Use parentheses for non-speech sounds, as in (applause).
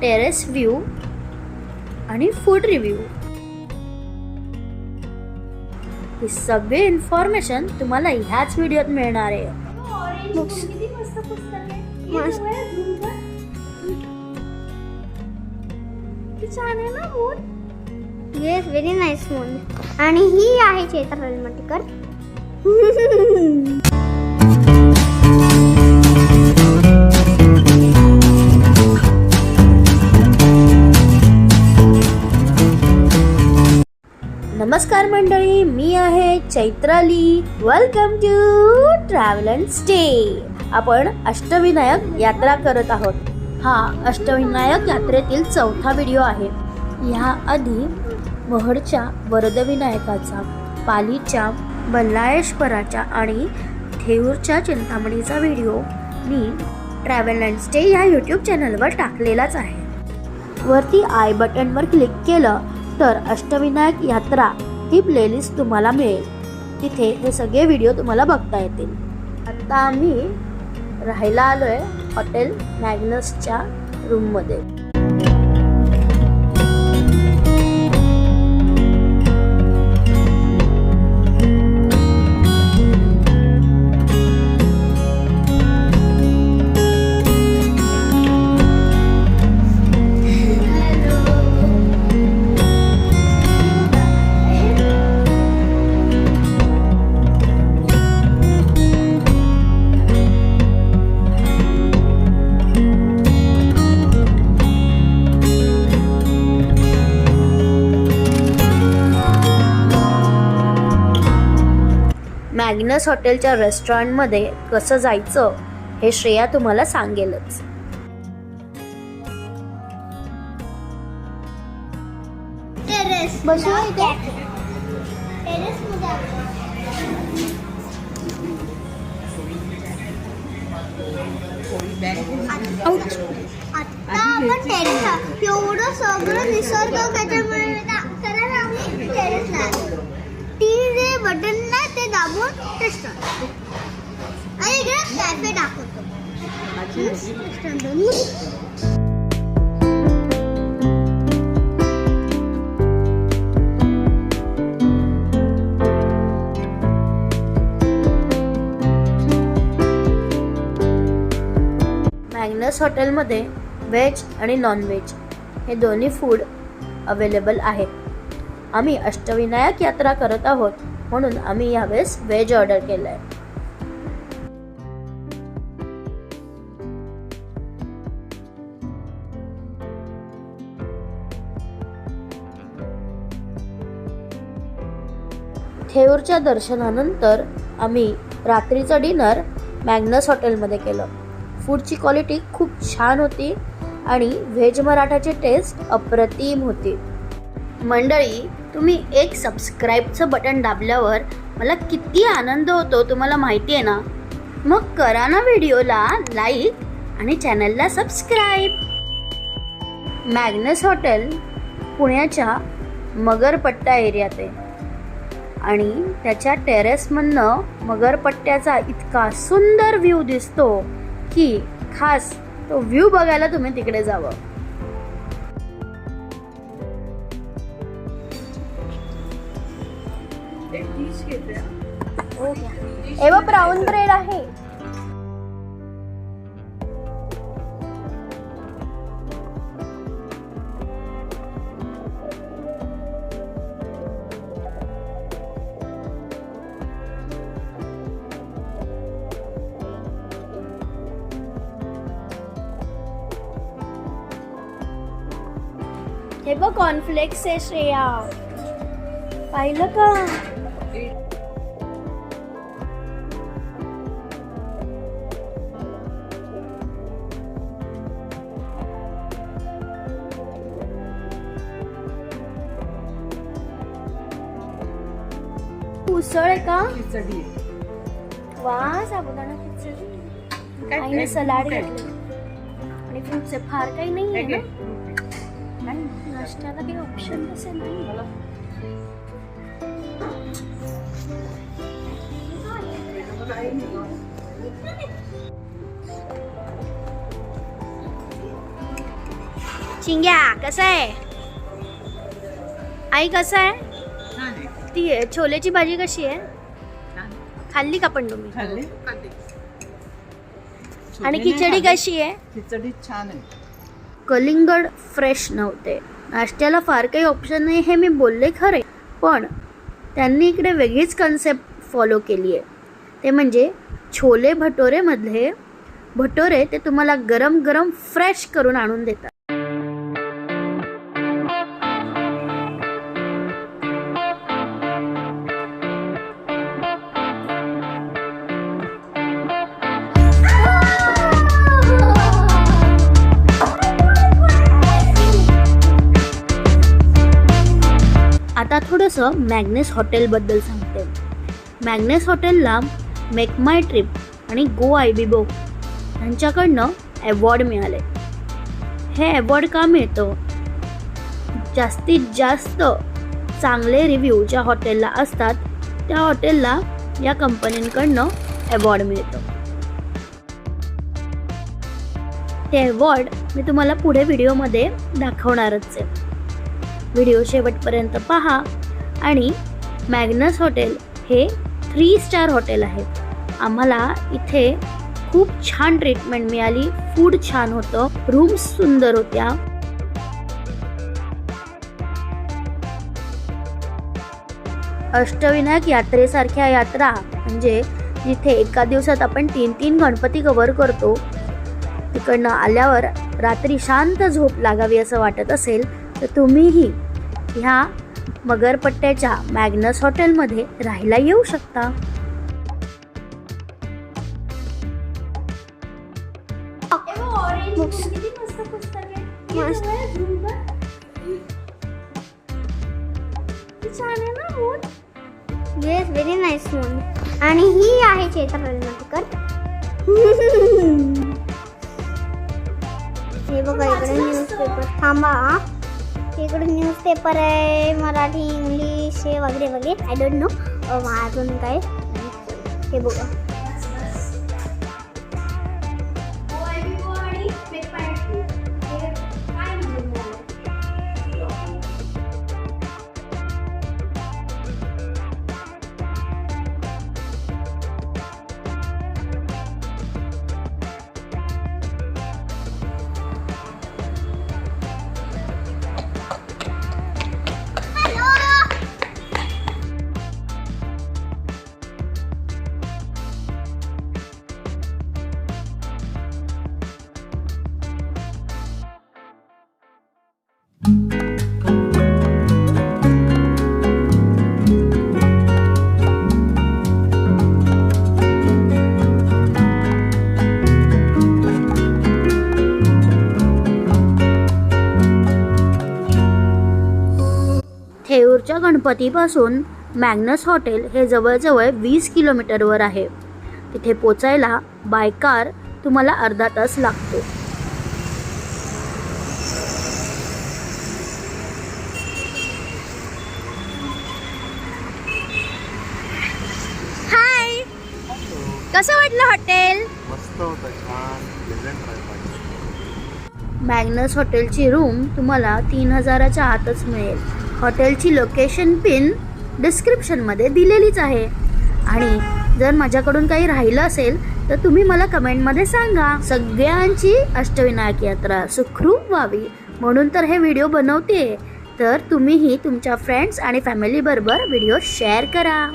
Terrace view आणि food review. ही सगळी इन्फॉर्मेशन तुम्हाला ह्याच व्हिडिओत मिळणार आहे. येस व्हेरी नाईस मून आणि ही आहे चैत्र रलमटीकर (laughs) नमस्कार मंडळी मी आहे Chaitrali. Welcome to travel and stay आपण अष्टविनायक यात्रा करत आहोत. हा अष्टविनायक यात्रेतील चौथा व्हिडिओ आहे. ह्या आधी महडच्या वरदविनायकाचा पालीच्या बल्लाळेश्वराच्या आणि थेऊरच्या चिंतामणीचा व्हिडिओ मी ट्रॅव्हल अँड स्टे या यूट्यूब चॅनलवर टाकलेलाच आहे. वरती आय बटनवर क्लिक केलं तर अष्टविनायक यात्रा ही प्लेलिस्ट तुम्हाला मिळेल. तिथे हे सगळे व्हिडिओ तुम्हाला बघता येतील. आता आम्ही राहायला आलो आहे हॉटेल मॅग्नसच्या रूममध्ये मॅग्नस हॉटेलच्या रेस्टॉरंटमध्ये कसं जायचं हे श्रेया तुम्हाला सांगेलच. आता आपण टेरेस एवढं सगळं निसर्ग त्याच्यामुळे टेरेसला आलो. ती जे बटन ना ते दाबून रेस्टॉरंट आणि इकडे कॅफे दाखवतो रेस्टॉरंट मॅग्नस हॉटेलमध्ये व्हेज आणि नॉनव्हेज हे दोन्ही फूड अवेलेबल आहेत. आम्ही अष्टविनायक यात्रा करत आहोत. म्हणून आम्ही यावेळेस व्हेज ऑर्डर केलं आहे थेऊरच्या दर्शनानंतर आम्ही रात्रीचं डिनर मॅग्नस हॉटेलमध्ये केलं. फूडची क्वालिटी खूप छान होती आणि व्हेज मराठाची टेस्ट अप्रतिम होती. मंडळी तुम्ही एक सबस्क्राईबचं बटन दाबल्यावर मला किती आनंद होतो तुम्हाला माहिती आहे ना? मग करा ना व्हिडिओला लाईक आणि चॅनलला सबस्क्राईब मॅग्नस हॉटेल पुण्याच्या मगरपट्टा एरियात आहे. आणि त्याच्या टेरेसमधनं मगरपट्ट्याचा इतका सुंदर व्ह्यू दिसतो की खास तो व्ह्यू बघायला तुम्ही तिकडे जावं. एवढं ब्राऊन ब्रेड आहे. हे बघ कॉर्नफ्लेक्स आहे श्रेया. पाहिलं का? उसळ आहे का? खिचडी. वा साबुदाणा खिचडी. सलाड आणि फ्रुट्स फार काही नाही आहे नाश्त्याला काही ऑप्शन चिंग्या कसं आहे? आई कसं आहे? ती आहे. छोलेची भाजी कशी आहे? खाल्ली का पण तुम्ही? खाल्ली. आणि खिचडी. कशी आहे? खिचडी छान आहे. कलिंगड फ्रेश नव्हते. नाश्त्याला फार काही ऑप्शन नाही हे मी बोलले खरे. पण त्यांनी इकडे वेगळीच कन्सेप्ट फॉलो केली आहे. ते म्हणजे छोले भटोरेमधले भटोरे ते तुम्हाला गरम गरम फ्रेश करून आणून देतात. थोडंसं मॅग्नेस हॉटेलबद्दल सांगते. मॅग्नेस हॉटेलला मेक माय ट्रिप आणि गो आय बी बो यांच्याकडनं अवॉर्ड मिळाले. हे अवॉर्ड का मिळतं? जास्तीत जास्त चांगले रिव्ह्यू ज्या हॉटेलला असतात त्या हॉटेलला या कंपनींकडनं अवॉर्ड मिळतो. ते अवॉर्ड मी तुम्हाला पुढे व्हिडिओमध्ये दाखवणारच आहे. व्हिडिओ शेवटपर्यंत पहा. आणि मॅग्नस हॉटेल हे थ्री स्टार हॉटेल आहे. आम्हाला इथे खूप छान ट्रीटमेंट मिळाली. फूड छान होतं. रूम्स सुंदर होत्या. अष्टविनायक यात्रेसारख्या यात्रा म्हणजे जिथे एका दिवसात आपण तीन तीन गणपती कव्हर करतो. तिकडनं आल्यावर रात्री शांत झोप लागावी असं वाटत असेल तर तुम्हीही ह्या मगरपट्ट्याच्या मॅग्नस हॉटेलमध्ये राहायला येऊ शकता. येस व्हेरी नाईस मून आणि ही आहे चेता (laughs) हे बघा इकडे न्यूजपेपर थांबा आमच्या इकडे न्यूजपेपर आहे मराठी इंग्लिश हे वगैरे वगैरे. आय डोंट नो अजून काय? हे बघा. थेऊरच्या गणपतीपासून मॅग्नस हॉटेल हे जवळजवळ वीस किलोमीटरवर आहे. तिथे पोचायला बाय कार तुम्हाला अर्धा तास लागतो हाय कसं वाटलं हॉटेल? मस्त होतं छान प्लेझंट राहिलं मॅग्नस हॉटेलची रूम तुम्हाला तीन हजाराच्या आतच मिळेल. हॉटेलची लोकेशन पिन डिस्क्रिप्शनमध्ये दिलेलीच आहे. आणि जर माझ्याकडून काही राहिलं असेल तर तुम्ही मला कमेंटमध्ये सांगा. सगळ्यांची अष्टविनायक यात्रा सुखरूप व्हावी. म्हणून तर हे व्हिडिओ बनवते तर तुम्हीही तुमच्या फ्रेंड्स आणि फॅमिलीबरोबर व्हिडिओ शेअर करा.